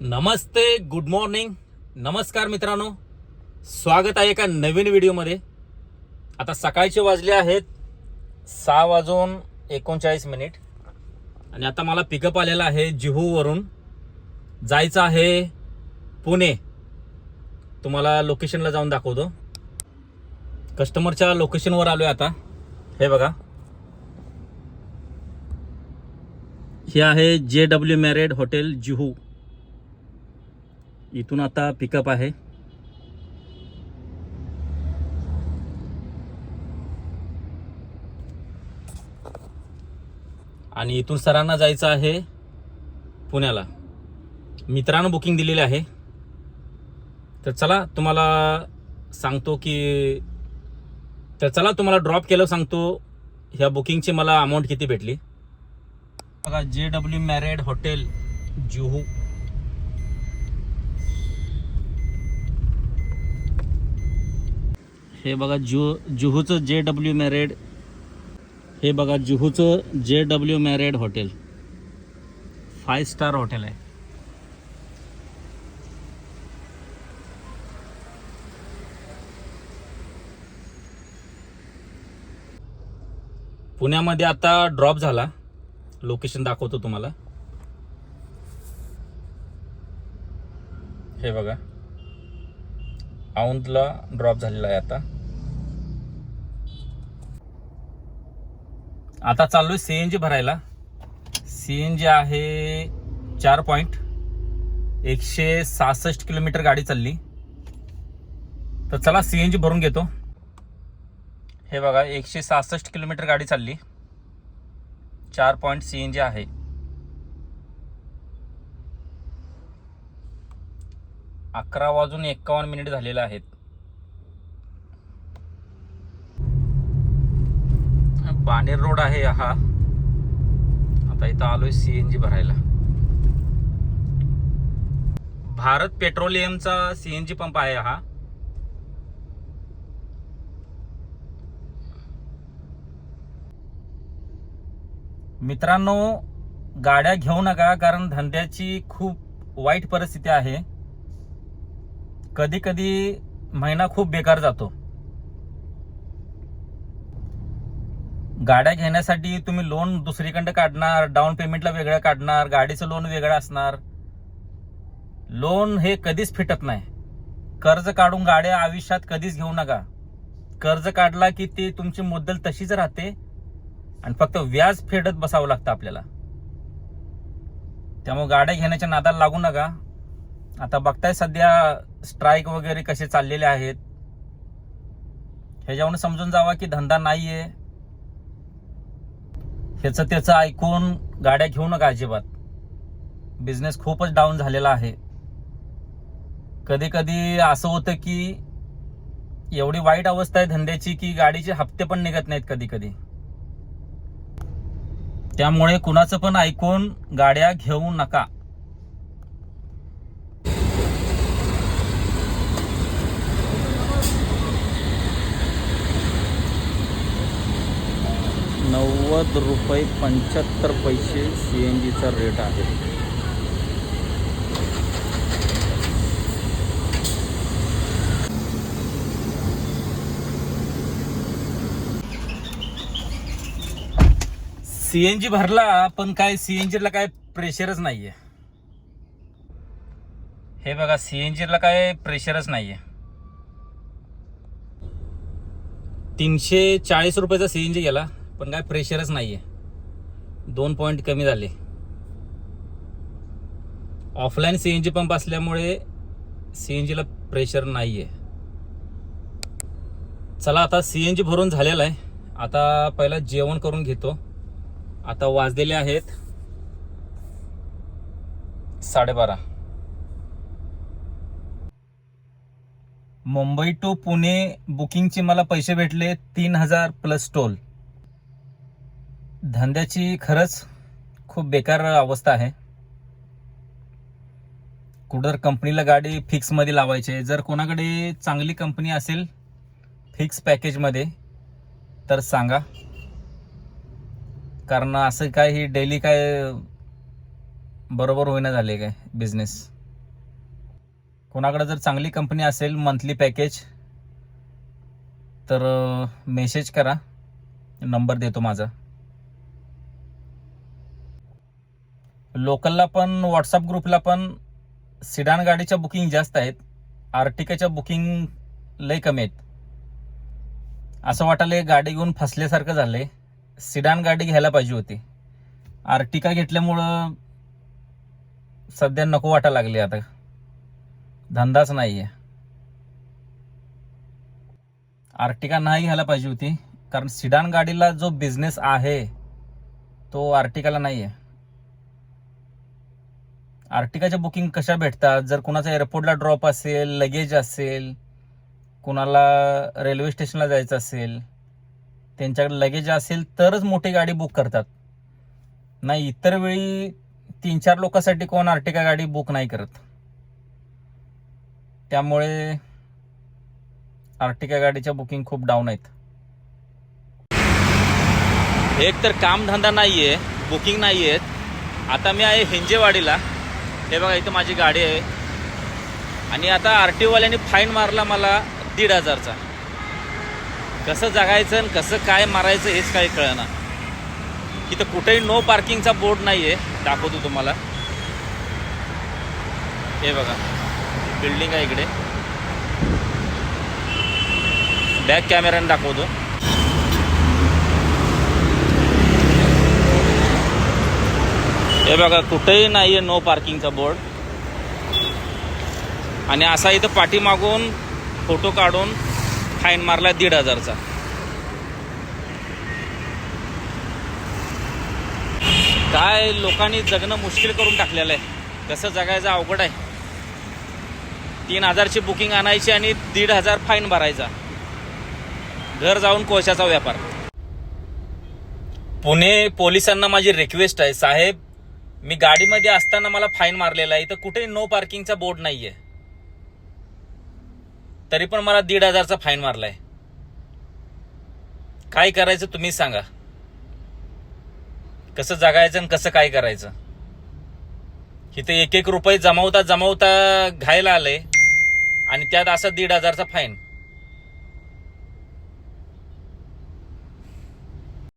नमस्ते good morning नमस्कार मित्रांनो. स्वागत आहे एका नवीन व्हिडिओमध्ये. आता सकाळचे वाजले आहेत सहा वाजून एकोणचाळीस मिनिट. आणि आता मला पिकअप आलेला आहे जुहूवरून. जायचं आहे पुणे. तुम्हाला लोकेशनला जाऊन दाखवतो. कस्टमरच्या लोकेशनवर आलो आहे आता. हे बघा. हे आहे जे डब्ल्यू मॅरेड हॉटेल जुहू. इथून आता पिकअप आहे. आणि इथून सरांना जायचं आहे पुण्याला. मित्रानं बुकिंग दिलेली आहे. तर चला तुम्हाला सांगतो की तर चला तुम्हाला ड्रॉप केलं सांगतो ह्या बुकिंगची मला अमाऊंट किती भेटली. बघा जे डब्ल्यू मॅरेड हॉटेल जुहू. हे बघा जु जुहूचं जे डब्ल्यू मॅरेड हे बघा जुहूचं J W Marriott hotel. Five star hotel आहे. पुण्यामध्ये आता ड्रॉप झाला. लोकेशन दाखवतो तुम्हाला. हे बघा. औंधला ड्रॉप झालेला आहे आता. आता चाललोय जी भरायला. सी एन जी आहे चार पॉईंट एकशे सहासष्ट किलोमीटर गाडी चालली. तर चला सी एन जी भरून घेतो. हे बघा एकशे सहासष्ट किलोमीटर गाडी चालली. चार पॉईंट सी एन जी आहे. अकरा वाजून एक्कावन्न मिनिट झालेले आहेत. बाणेर रोड आहे हा. आता इथं आलोय सीएनजी भरायला. भारत पेट्रोलियमचा सीएनजी पंप आहे हा. मित्रांनो गाड्या घेऊ नका कारण धंद्याची खूप वाईट परिस्थिती आहे. कधी कधी महिना खूप बेकार जातो. गाड्या घेण्यासाठी तुम्ही लोन दुसरीकडे काढणार डाऊन पेमेंटला वेगळं काढणार गाडीचं लोन वेगळं असणार. लोन हे कधीच फिटत नाही. कर्ज काढून गाड्या आयुष्यात कधीच घेऊ नका. कर्ज काढला की ती तुमची मुद्दल तशीच राहते आणि फक्त व्याज फेडत बसावं लागतं आपल्याला. त्यामुळे गाड्या घेण्याच्या नादाला लागू नका. आता बघताय सध्या स्ट्राईक वगैरे कसे चाललेले आहेत. ह्याच्यावरून समजून जावा की धंदा नाही आहे ह्याचं त्याचं ऐकून गाड्या घेऊ नका अजिबात. बिझनेस खूपच डाऊन झालेला आहे. कधी कधी असं होतं की एवढी वाईट अवस्था आहे धंद्याची की गाडीचे हप्ते पण निघत नाहीत कधी कधी त्यामुळे कुणाचं पण ऐकून गाड्या घेऊ नका. नव्वद रुपये पंच्याहत्तर पैसे सी एन जीचा रेट आहे. सीएनजी भरला पण काय सी एन जीला काय प्रेशरच नाहीये. हे बघा सीएनजीला काय प्रेशरच नाहीये. तीनशे चाळीस रुपयाचा सीएनजी गेला. पण काय प्रेशरच नाही आहे दोन पॉईंट कमी झाले. Offline C N G pump असल्यामुळे सी एन जीला प्रेशर नाही आहे चला आता सी एन जी भरून झालेला आहे. आता पहिला जेवण करून घेतो. आता वाजलेले आहेत साडेबारा. मुंबई टू पुणे बुकिंगचे मला पैसे भेटले तीन हजार प्लस टोल धंद्याची खरंच खूप बेकार अवस्था आहे. कुठं कंपनीला गाडी फिक्समध्ये लावायची आहे जर कोणाकडे चांगली कंपनी असेल फिक्स पॅकेजमध्ये तर सांगा. कारण असं काय ही डेली काय बरोबर होईना झाले काय बिझनेस कोणाकडे जर चांगली कंपनी असेल मंथली पॅकेज तर मेसेज करा. नंबर देतो माझा. लोकलला पण व्हॉट्सअप ग्रुपला पण सिडान गाडीच्या बुकिंग जास्त आहेत. आर्टिकाच्या बुकिंग लय कमी आहेत. असं वाटायला गाडी घेऊन फसल्यासारखं झालंय. सिडान गाडी घ्यायला पाहिजे होती. आर्टिका घेतल्यामुळं सध्या नको वाटायला लागली आता. धंदाच नाही आहे आर्टिका नाही घ्यायला पाहिजे होती कारण सिडान गाडीला जो बिझनेस आहे तो आर्टिकाला नाही आहे आर्टिकाच्या बुकिंग कशा भेटतात? जर कुणाचा एअरपोर्टला ड्रॉप असेल लगेज असेल कुणाला रेल्वे स्टेशनला जायचं असेल त्यांच्याकडे लगेज असेल तरच मोठी गाडी बुक करतात. नाही इतर वेळी तीन चार लोकांसाठी कोण आर्टिका गाडी बुक नाही करत. त्यामुळे आर्टिका गाडीच्या बुकिंग खूप डाऊन आहेत. एक तर कामधंदा नाही आहे बुकिंग नाही आहेत आता मी आहे हिंजेवाडीला. हे बघा इथं माझी गाडी आहे. आणि आता आर टी ओवाल्याने फाईन मारला मला दीड हजारचा. कसं जगायचं आणि कसं काय मारायचं हेच काही कळना. इथं कुठेही नो पार्किंगचा बोर्ड नाही आहे दाखवतो तुम्हाला. हे बघा बिल्डिंग आहे इकडे. बॅक कॅमेऱ्याने दाखवतो. हे बघा कुठेही नाही आहे नो पार्किंगचा बोर्ड आणि असा इथं पाठीमागून फोटो काढून फाईन मारला दीड हजारचा. काय लोकांनी जगणं मुश्किल करून टाकलेलं आहे. कसं जगायचं अवघड आहे. तीन हजारची बुकिंग आणायची आणि दीड हजार फाईन भरायचा. घर जाऊन कोशाचा व्यापार. पुणे पोलिसांना माझी रिक्वेस्ट आहे साहेब मी गाडीमध्ये असताना मला फाईन मारलेला आहे. इथं कुठेही नो पार्किंगचा बोर्ड नाहीये. तरी पण मला दीड हजारचा फाईन मारलाय. काय करायचं तुम्ही सांगा. कसं जगायचं आणि कसं काय करायचं. इथं एक एक रुपये जमावता जमावता घायला आलंय. आणि त्यात असं दीड हजारचा फाईन.